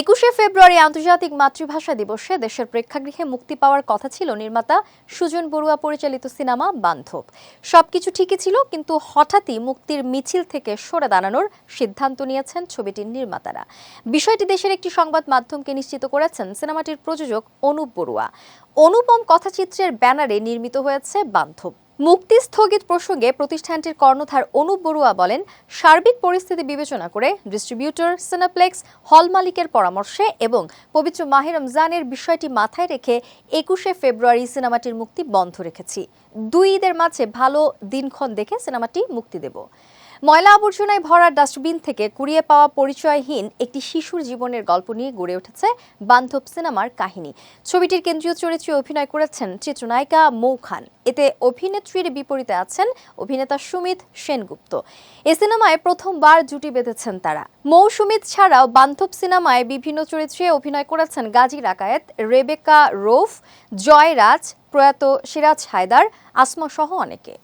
একুশে ফেব্রুয়ারি আন্তর্জাতিক মাতৃভাষা দিবসে দেশের প্রেক্ষাগৃহে মুক্তি পাওয়ার কথা ছিল নির্মাতা সুজন বড়ুয়া পরিচালিত সিনেমা বান্ধব। সবকিছু ঠিকই ছিল, কিন্তু হঠাৎই মুক্তির মিছিল থেকে সরে দাঁড়ানোর সিদ্ধান্ত নিয়েছেন ছবিটির নির্মাতারা। বিষয়টি দেশের একটি সংবাদ মাধ্যমকে নিশ্চিত করেছেন সিনেমাটির প্রযোজক অনুপ বড়ুয়া। অনুপম কথাচিত্রের ব্যানারে নির্মিত হয়েছে বান্ধব। মুক্তি স্থগিত প্রসঙ্গে প্রতিষ্ঠানটির কর্ণধার অনুপ বড়ুয়া বলেন, সার্বিক পরিস্থিতি বিবেচনা করে ডিস্ট্রিবিউটর, সিনাপ্লেক্স, হল মালিকের পরামর্শে এবং পবিত্র মাহে রমজানের বিষয়টি মাথায় রেখে একুশে ফেব্রুয়ারি সিনেমাটির মুক্তি বন্ধ রেখেছি। দুই ঈদের মাঝে ভালো দিনক্ষণ দেখে সিনেমাটি মুক্তি দেব। ময়লা আবর্জনায় ভরা ডাস্টবিন থেকে কুড়িয়ে পাওয়া পরিচয়হীন একটি শিশুর জীবনের গল্প নিয়ে গড়ে উঠেছে বান্ধব সিনেমার কাহিনী। ছবিটির কেন্দ্রীয় চরিত্রে অভিনয় করেছেন চিত্রনায়িকা মৌ খান। এতে অভিনেত্রীর বিপরীতে আছেন অভিনেতা সুমিত সেনগুপ্ত। এ সিনেমায় প্রথমবার জুটি বেঁধেছেন তারা। মৌ, সুমিত ছাড়াও বান্ধব সিনেমায় বিভিন্ন চরিত্রে অভিনয় করেছেন গাজী রাকায়েত, রেবেকা রৌফ, জয়রাজ, প্রয়াত সিরাজ হায়দার, আসমা সহ অনেকে।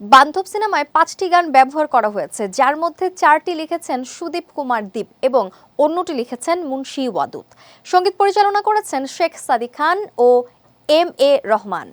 বান্ধব সিনেমায় পাঁচটি গান ব্যবহার করা হয়েছে, যার মধ্যে চারটি লিখেছেন সুদীপ কুমার দীপ এবং অন্যটি লিখেছেন মুন্সি ওয়াদুত সংগীত পরিচালনা করেছেন শেখ সাদি খান ও এম এ রহমান।